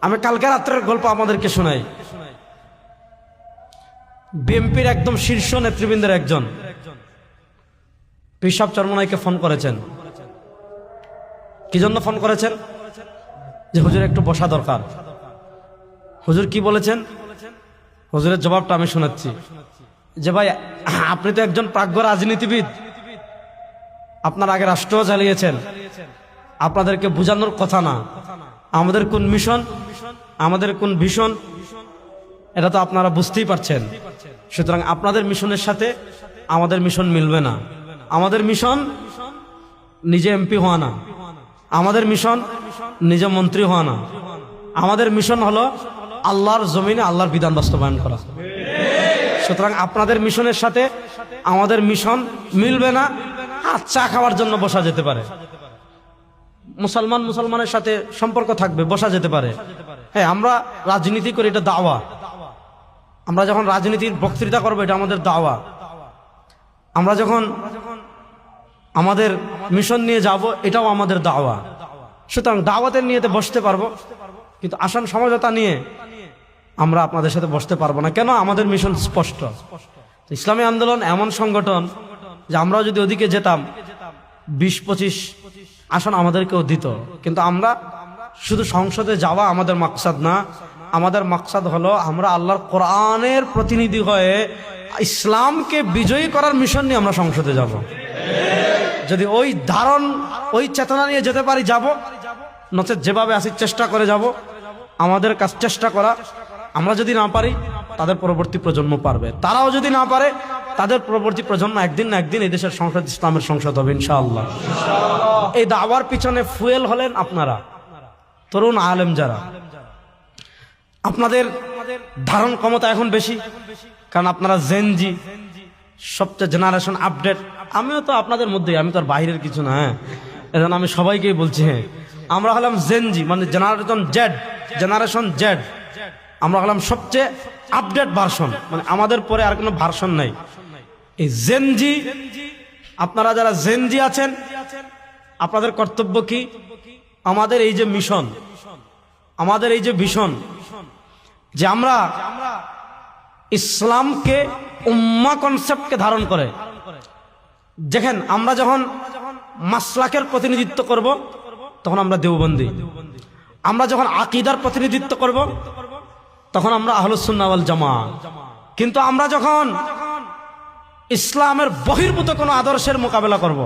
আমি কালকে রাত্রের গল্প আমাদেরকে শোনাই। বিএনপির একদম শীর্ষ নেতৃবৃন্দের একজন। পিসাব চরমনাইকে ফোন করেছেন। কি জন্য ফোন করেছেন? যে হুজুর একটু বসা দরকার। হুজুর কি বলেছেন? হুজুরের জবাবটা আমি শোনাচ্ছি। যে ভাই, আপনি তো একজন প্রাজ্ঞ রাজনীতিবিদ। আপনার আগে রাষ্ট্র চালিয়েছেন। আপনাদেরকে বোঝানোর কথা না। আমাদের কোন মিশন? আমাদের কোন ভীষণ? এটা তো আপনারা বুঝতেই পারছেন। সুতরাং আপনাদের মিশনের সাথে আমাদের মিশন মিলবে না। আমাদের মিশন নিজে এমপি হওয়া না। আমাদের মিশন নিজে মন্ত্রী হওয়া না। আমাদের মিশন হলো আল্লাহর জমিনে আল্লাহর বিধান বাস্তবায়ন করা। সুতরাং আপনাদের মিশনের সাথে আমাদের মিশন মিলবে না। আর চা খাওয়ার জন্য বসা যেতে পারে। মুসলমান মুসলমানের সাথে সম্পর্ক থাকবে, বসা যেতে পারে। হ্যাঁ আমরা রাজনীতি করি, এটা দাওয়া। আমরা যখন রাজনীতির বক্তৃতা করব, এটা আমাদের দাওয়া। আমরা যখন আমাদের মিশন নিয়ে যাব, এটাও আমাদের দাওয়া। সুতরাং দাওয়াতের নিয়েতে বসতে পারব, কিন্তু আসান সমঝোতা নিয়ে আমরা আপনাদের সাথে বসতে পারব না। কেন? আমাদের মিশন স্পষ্ট। ইসলামী আন্দোলন এমন সংগঠন যে আমরা যদি ওদিকে যেতাম, বিশ পঁচিশ আসন আমাদেরকেও দিত। কিন্তু আমরা শুধু সংসদে যাওয়া আমাদের মাকসাদ না, আমাদের মাকসাদ হলো আমরা আল্লাহর কোরআনের প্রতিনিধি হয়ে ইসলামকে বিজয়ী করার মিশন নিয়ে আমরা সংসদে যাব। যদি ওই ধারণ, ওই চেতনা নিয়ে যেতে পারি যাব, নচেত যেভাবে আসি চেষ্টা করে যাব, আমাদের কাজ চেষ্টা করা, আমরা যদি না পারি তাদের পরবর্তী প্রজন্ম পারবে। তারাও যদি না পারে, তাদের পরবর্তী প্রজন্ম একদিন না একদিন এই দেশের সংসদ ইসলামের সংসদ হবে, ইনশাআল্লাহ। এই দাওয়ার পিছনে ফুয়েল হলেন আপনারা। তরুণ আলেম যারা। আপনাদের ধারণ ক্ষমতা এখন বেশি, কারণ আপনারা জেনজি সবচেয়ে জেনারেশন আপডেট আমিও তো আপনাদের মধ্যেই, আমি তো আর বাইরের কিছু না হ্যাঁ। এজন্য আমি সবাইকেই বলছি হ্যাঁ। আমরা হলাম জেনজি মানে জেনারেশন জেড জেনারেশন জেড আমরা হলাম সবচেয়ে আপডেট ভার্সন মানে আমাদের পরে আর কোনো ভার্সন নাই। এই জেনজি আপনারা যারা জেনজি আছেন, আপনাদের কর্তব্য কি? আমাদের এই যে মিশন আমাদের এই যে ভীষণ যে আমরা ইসলামকে উম্মা কনসেপ্টকে ধারণ করে। দেখেন, আমরা যখন মাসলাকের প্রতিনিধিত্ব করব, তখন আমরা দেওবন্দি। আমরা যখন আকিদার প্রতিনিধিত্ব করব তখন আমরা আহলুসুন্নাওয়াল জামা কিন্তু আমরা যখন ইসলামের বহির্ভূত কোনো আদর্শের মোকাবেলা করব,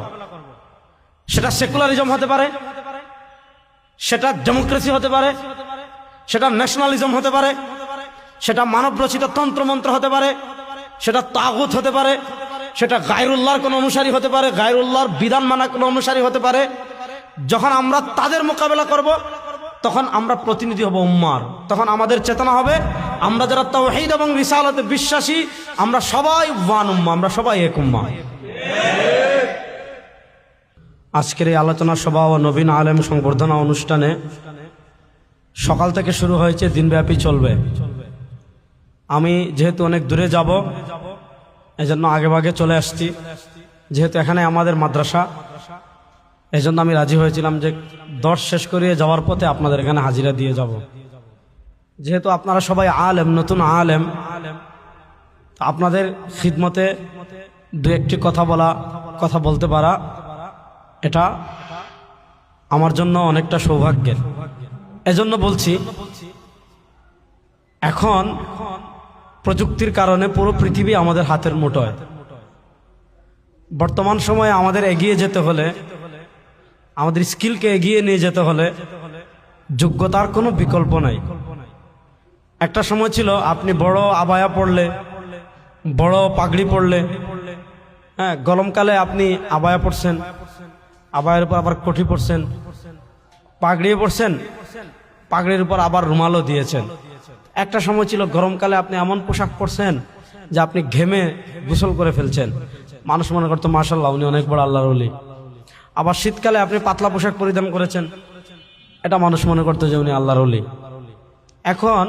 সেটা সেকুলারিজম হতে পারে, সেটা ডেমোক্রেসি হতে পারে, সেটা ন্যাশনালিজম হতে পারে, সেটা মানবরচিত তন্ত্রমন্ত্র হতে পারে, সেটা তাগুত হতে পারে, সেটা গায়রুল্লাহর কোনো অনুসারী হতে পারে, গায়রুল্লাহর বিধান মানা কোনো অনুসারী হতে পারে, যখন আমরা তাদের মোকাবেলা করব তখন আমরা প্রতিনিধি হব উম্মার। তখন আমাদের চেতনা হবে, আমরা যারা তৌহিদ এবং রিসালতে বিশ্বাসী, আমরা সবাই ওয়ান উম্মা, আমরা সবাই এক উম্মা। আজকের এই আলোচনা সভা ও নবীন আলেম সংবর্ধনা অনুষ্ঠানে সকাল থেকে শুরু হয়েছে, দিনব্যাপী চলবে। আমি যেহেতু অনেক দূরে যাব, এজন্য আগে ভাগে চলে আসছি। যেহেতু এখানে আমাদের মাদ্রাসা এজন্য আমি রাজি হয়েছিলাম যে দশ শেষ করিয়ে যাওয়ার পথে আপনাদের এখানে হাজিরা দিয়ে যাব। যেহেতু আপনারা সবাই আলেম, নতুন আলেম আপনাদের খিদমতে দু একটি কথা বলা, কথা বলতে পারা, এটা আমার জন্য অনেকটা সৌভাগ্যের। এজন্য বলছি, এখন প্রযুক্তির কারণে পুরো পৃথিবী আমাদের হাতের মুঠোয়। বর্তমান সময়ে আমাদের এগিয়ে যেতে হলে আমাদের স্কিলকে এগিয়ে নিয়ে যেতে হলে যোগ্যতার কোনো বিকল্প নাই। একটা সময় ছিল আপনি বড় আবায়া পড়লে, বড় পাগড়ি পড়লে হ্যাঁ গরমকালে আপনি আবায়া পড়ছেন, আবায়ের উপর আবার কঠি পড়ছেন পাগড়িয়ে পড়ছেন, পাগড়ির উপর আবার রুমালও দিয়েছেন। একটা সময় ছিল গরমকালে আপনি এমন পোশাক পরছেন যে আপনি ঘেমে গোসল করে ফেলছেন। মানুষ মনে করতো মার্শাল্লাহ উনি অনেক বড় আল্লাহর অলি আবার শীতকালে আপনি পাতলা পোশাক পরিধান করেছেন। এটা মানুষ মনে করতো যে উনি আল্লাহর অলি এখন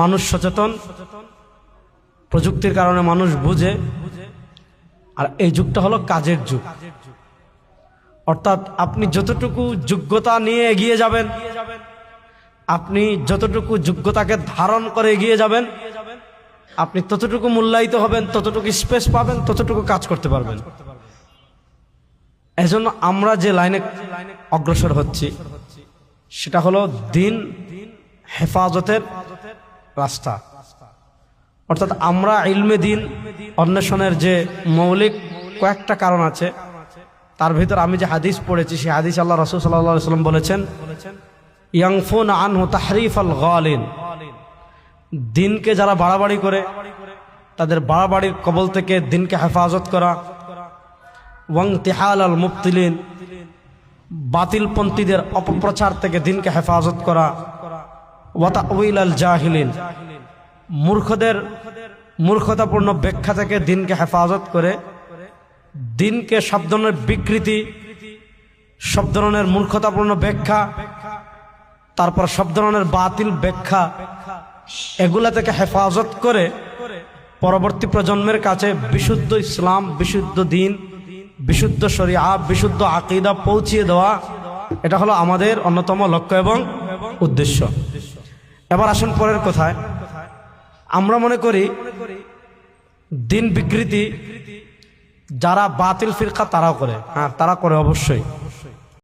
মানুষ সচেতন, প্রযুক্তির কারণে মানুষ বুঝে, আর এই যুগটা হলো কাজের যুগ। অর্থাৎ আপনি যতটুকু যোগ্যতা নিয়ে এগিয়ে যাবেন, আপনি যতটুকু যোগ্যতাকে ধারণ করে এগিয়ে যাবেন, আপনি ততটুকু মূল্যায়িত হবেন, ততটুকু স্পেস পাবেন, ততটুকু কাজ করতে পারবেন। এজন্য আমরা যে লাইনে অগ্রসর হচ্ছি, সেটা হলো দিন হেফাজতের রাস্তা। অর্থাৎ আমরা ইলমে দিন, অন্বেষণের যে মৌলিক কয়েকটা কারণ আছে, তার ভিতর আমি যে হাদিস পড়েছি, সেই হাদিস আল্লাহ রসুল সাল্লাম বলেছেন, ইয়াংফুন আনহু তাহরিফ আল গালিন। দিনকে যারা বাড়াবাড়ি করে, তাদের বাড়াবাড়ির কবল থেকে দিনকে হেফাজত করা ওয়াং তেহাল আল মুফতিলিন বাতিলপন্থীদের অপপ্রচার থেকে দিনকে হেফাজত করা। ওয়াতা উইল আল জাহিলিন, মূর্খদের মূর্খতাপূর্ণ ব্যাখ্যা থেকে দিনকে হেফাজত করে। দিনকে সব ধরনের বিকৃতি, সব ধরনের মূর্খতাপূর্ণ ব্যাখ্যা, তারপর সব ধরনের বাতিল ব্যাখ্যা, এগুলা থেকে হেফাজত করে পরবর্তী প্রজন্মের কাছে বিশুদ্ধ ইসলাম, বিশুদ্ধ দিন বিশুদ্ধ শরিয়া, বিশুদ্ধ আকিদা পৌঁছিয়ে দেওয়া, এটা হলো আমাদের অন্যতম লক্ষ্য এবং উদ্দেশ্য। এবার আসুন পরের কথায়। আমরা মনে করি, দিন বিকৃতি যারা বাতিল ফিরকা তারাও করে। হ্যাঁ তারা করে অবশ্যই।